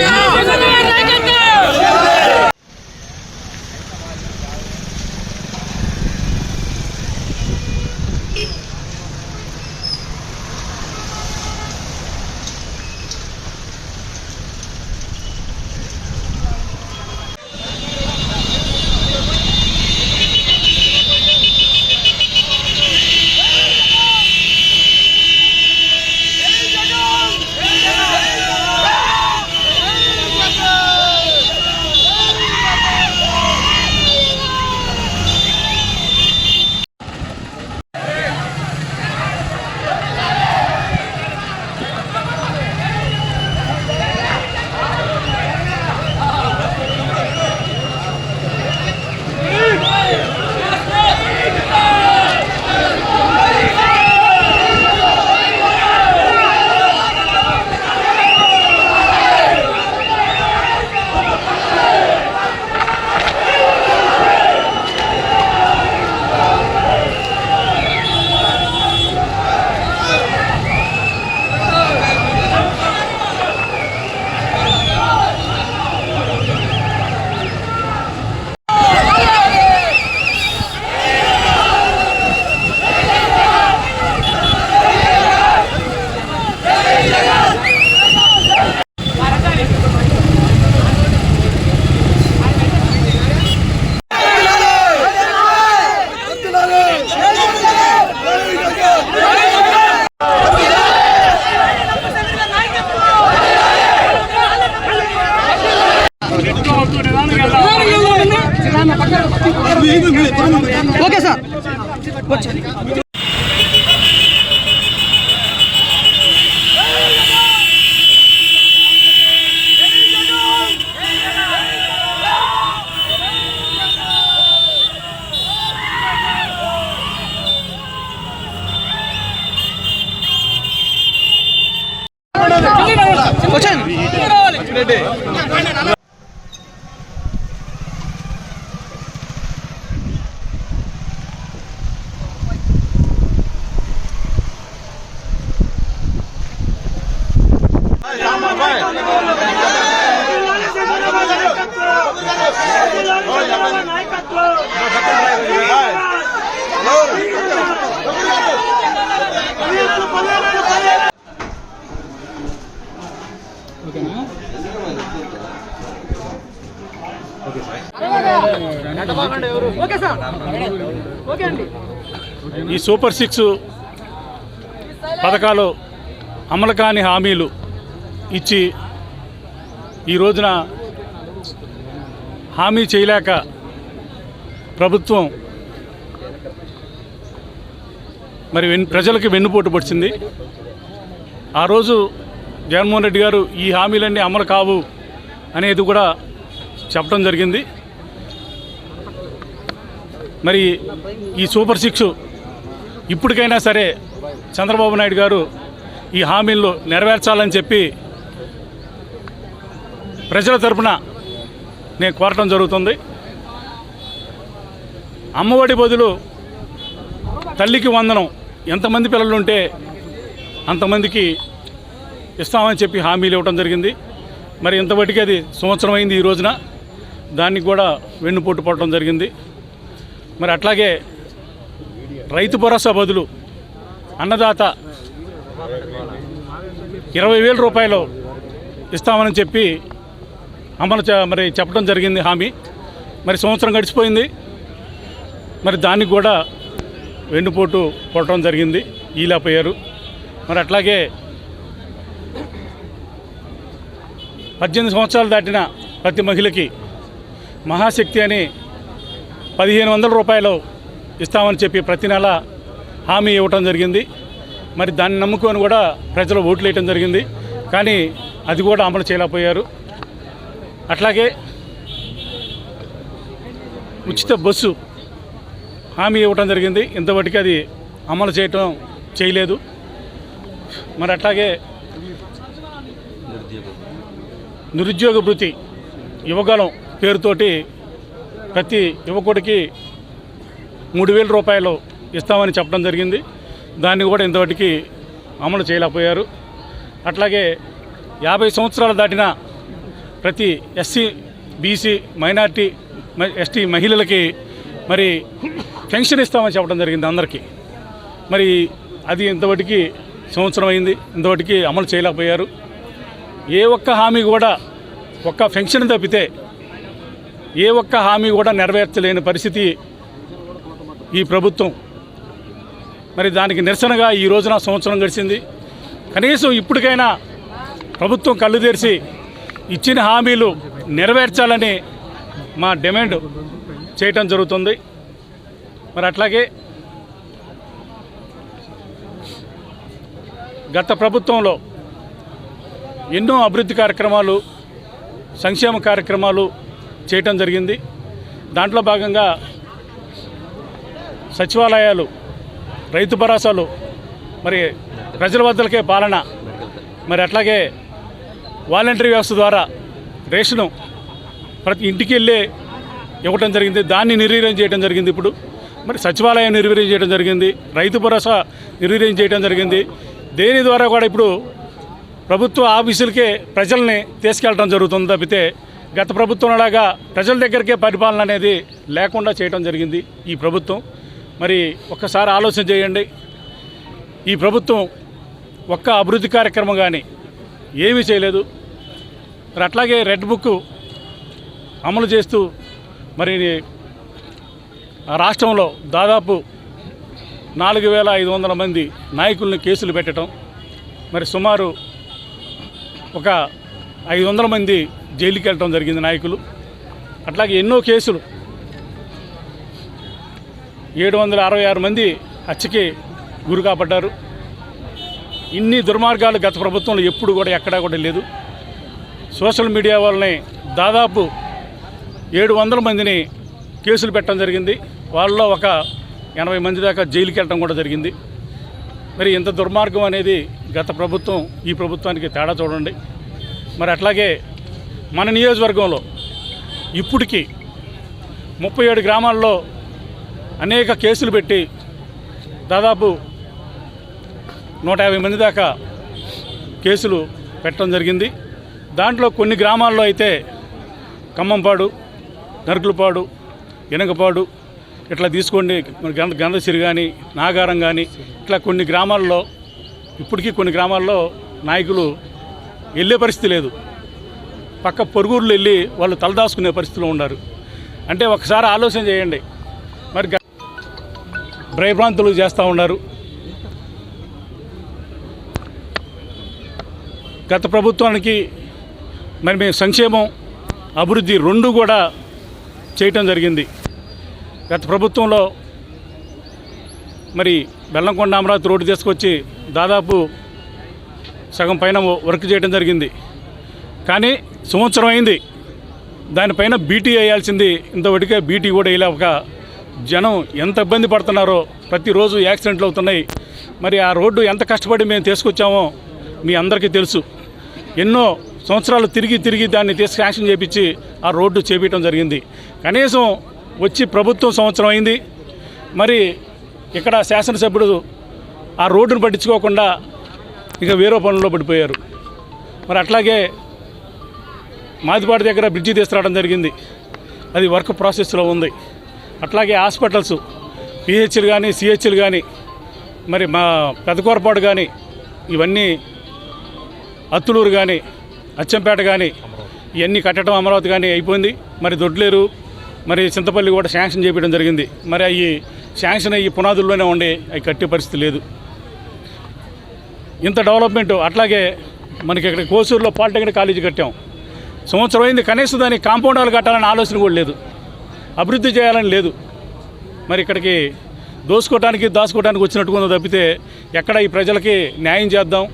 না okay sir. ఈ super six పథకాలు అమలు కాని హామీలు ఇచ్చి ఈ రోజున హామీ చేయలేక ప్రభుత్వం మరి వెన్ ప్రజలకి వెన్నుపోటు పడిచింది. ఆ రోజు జగన్మోహన్ రెడ్డి గారు ఈ హామీలన్నీ అమలు కావు అనేది కూడా చెప్పడం జరిగింది. మరి ఈ సూపర్ సిక్స్ ఇప్పటికైనా సరే చంద్రబాబు నాయుడు గారు ఈ హామీలు నెరవేర్చాలని చెప్పి ప్రజల తరపున నేను కోరటం జరుగుతుంది. అమ్మఒడి బదులు తల్లికి వందనం ఎంతమంది పిల్లలు ఉంటే అంతమందికి ఇస్తామని చెప్పి హామీలు ఇవ్వడం జరిగింది. మరి ఇంతవరకు అది సంవత్సరం అయింది ఈ రోజున. దానికి కూడా వెన్నుపోటు పడటం జరిగింది. మరి అట్లాగే రైతు భరోసా బదులు అన్నదాత ఇరవై వేల రూపాయలు ఇస్తామని చెప్పి అమలు మరి చెప్పడం జరిగింది హామీ. మరి సంవత్సరం గడిచిపోయింది. మరి దానికి కూడా వెన్నుపోటు కొట్టడం జరిగింది. ఈలాపోయారు మరి అట్లాగే పద్దెనిమిది సంవత్సరాలు దాటిన ప్రతి మహిళకి మహాశక్తి అని పదిహేను వందల రూపాయలు ఇస్తామని చెప్పి ప్రతి నెల హామీ ఇవ్వటం జరిగింది. మరి దాన్ని నమ్ముకొని కూడా ప్రజలు ఓట్లు వేయటం జరిగింది. కానీ అది కూడా అమలు చేయలేకపోయారు. అట్లాగే ఉచిత బస్సు హామీ ఇవ్వటం జరిగింది. ఇంతవరకు అది అమలు చేయటం చేయలేదు. మరి అట్లాగే నిరుద్యోగ భృతి యువగలం పేరుతోటి ప్రతి యువకుడికి మూడు వేల రూపాయలు ఇస్తామని చెప్పడం జరిగింది. దాన్ని కూడా ఇంతవరకు అమలు చేయలేకపోయారు. అట్లాగే యాభై సంవత్సరాలు దాటిన ప్రతి ఎస్సీ బీసీ మైనార్టీ ఎస్టీ మహిళలకి మరి పెన్షన్ ఇస్తామని చెప్పడం జరిగింది అందరికీ. మరి అది ఇంతవరకు సంవత్సరం అయింది. ఇంతవరకు అమలు చేయలేకపోయారు. ఏ ఒక్క హామీ కూడా ఒక్క పెన్షన్ తప్పితే ఏ ఒక్క హామీ కూడా నెరవేర్చలేని పరిస్థితి ఈ ప్రభుత్వం. మరి దానికి నిరసనగా ఈ రోజున సంవత్సరం గడిచింది. కనీసం ఇప్పటికైనా ప్రభుత్వం కళ్ళు తెరిచి ఇచ్చిన హామీలు నెరవేర్చాలని మా డిమాండ్ చేయటం జరుగుతుంది. మరి అట్లాగే గత ప్రభుత్వంలో ఎన్నో అభివృద్ధి కార్యక్రమాలు సంక్షేమ కార్యక్రమాలు చేయటం జరిగింది. దాంట్లో భాగంగా సచివాలయాలు రైతు భరోసాలు మరి ప్రజల వద్దలకే పాలన మరి అట్లాగే వాలంటరీ వ్యవస్థ ద్వారా రేషను ప్రతి ఇంటికి వెళ్ళే ఇవ్వటం జరిగింది. దాన్ని నిర్వీర్యం చేయడం జరిగింది ఇప్పుడు. మరి సచివాలయం నిర్వీర్యం చేయడం జరిగింది. రైతు భరోసా నిర్వీర్యం చేయడం జరిగింది. దేని ద్వారా కూడా ఇప్పుడు ప్రభుత్వ ఆఫీసులకే ప్రజల్ని తీసుకెళ్ళడం జరుగుతుంది తప్పితే గత ప్రభుత్వం అలాగా ప్రజల దగ్గరికే పరిపాలన అనేది లేకుండా చేయడం జరిగింది ఈ ప్రభుత్వం. మరి ఒక్కసారి ఆలోచన చేయండి. ఈ ప్రభుత్వం ఒక్క అభివృద్ధి కార్యక్రమం కానీ ఏమీ చేయలేదు. మరి అట్లాగే రెడ్ బుక్ అమలు చేస్తూ మరి రాష్ట్రంలో దాదాపు నాలుగు వేల ఐదు వందల మంది నాయకుల్ని కేసులు పెట్టడం మరి సుమారు ఒక ఐదు వందల మంది జైలుకి వెళ్ళటం జరిగింది నాయకులు. అట్లాగే ఎన్నో కేసులు. ఏడు వందల అరవై ఆరు మంది హత్యకి గురి కాబడ్డారు. ఇన్ని దుర్మార్గాలు గత ప్రభుత్వంలో ఎప్పుడు కూడా ఎక్కడా కూడా లేదు. సోషల్ మీడియా వాళ్ళని దాదాపు ఏడు వందల మందిని కేసులు పెట్టడం జరిగింది. వాళ్ళలో ఒక ఎనభై మంది దాకా జైలుకి వెళ్ళడం కూడా జరిగింది. మరి ఇంత దుర్మార్గం అనేది గత ప్రభుత్వం ఈ ప్రభుత్వానికి తేడా చూడండి. మరి అట్లాగే మన నియోజకవర్గంలో ఇప్పటికీ ముప్పై ఏడు గ్రామాల్లో అనేక కేసులు పెట్టి దాదాపు నూట యాభై మంది దాకా కేసులు పెట్టడం జరిగింది. దాంట్లో కొన్ని గ్రామాల్లో అయితే ఖమ్మంపాడు నరుకులపాడు ఇనగపాడు ఇట్లా తీసుకోండి గంధ గంధసిరి కానీ నాగారం కానీ ఇట్లా కొన్ని గ్రామాల్లో ఇప్పటికీ కొన్ని గ్రామాల్లో నాయకులు వెళ్ళే పరిస్థితి లేదు. పక్క పొరుగురులు వెళ్ళి వాళ్ళు తలదాచుకునే పరిస్థితిలో ఉన్నారు. అంటే ఒకసారి ఆలోచన చేయండి. మరి భయభ్రాంతులు చేస్తూ ఉన్నారు. గత ప్రభుత్వానికి మరి మేము సంక్షేమం అభివృద్ధి రెండు కూడా చేయటం జరిగింది. గత ప్రభుత్వంలో మరి బెల్లంకొండ అమరావతి రోడ్డు తీసుకొచ్చి దాదాపు సగం పైన వర్క్ చేయడం జరిగింది. కానీ సంవత్సరం అయింది. దానిపైన బీటీ వేయాల్సింది. ఇంతవరకే బీటీ కూడా వేయలేక జనం ఎంత ఇబ్బంది పడుతున్నారో ప్రతిరోజు యాక్సిడెంట్లు అవుతున్నాయి. మరి ఆ రోడ్డు ఎంత కష్టపడి మేము తీసుకొచ్చామో మీ అందరికీ తెలుసు. ఎన్నో సంవత్సరాలు తిరిగి తిరిగి దాన్ని తీసుకు యాక్షన్ చేపించి ఆ రోడ్డు చేపించడం జరిగింది. కనీసం వచ్చి ప్రభుత్వం సంవత్సరం అయింది. మరి ఇక్కడ శాసనసభ్యుడు ఆ రోడ్డును పట్టించుకోకుండా ఇక వేరే పనుల్లో పడిపోయారు. మరి అట్లాగే మాదిపాటి దగ్గర బ్రిడ్జి తీసుకురావడం జరిగింది. అది వర్క్ ప్రాసెస్లో ఉంది. అట్లాగే హాస్పిటల్స్ పిహెచ్లు కానీ సిహెచ్లు కానీ మరి మా పెదకూరపాడు కానీ ఇవన్నీ అత్తులూరు కానీ అచ్చంపేట కానీ ఇవన్నీ కట్టడం అమరావతి కానీ అయిపోయింది. మరి దొడ్లేరు మరి చింతపల్లి కూడా శాంక్షన్ చేయడం జరిగింది. మరి అవి శాంక్షన్ అయ్యి పునాదుల్లోనే ఉండే అవి కట్టే పరిస్థితి లేదు. ఇంత డెవలప్మెంట్ అట్లాగే మనకి ఇక్కడ కోసూరులో పాలిటెక్నిక్ కాలేజీ కట్టాం. సంవత్సరం అయింది కనీసం దానికి కాంపౌండ్ వాళ్ళు కట్టాలని ఆలోచన కూడా లేదు. అభివృద్ధి చేయాలని లేదు. మరి ఇక్కడికి దోసుకోవడానికి దాచుకోవడానికి వచ్చినట్టుకుందో తప్పితే ఎక్కడ ఈ ప్రజలకి న్యాయం చేద్దాం?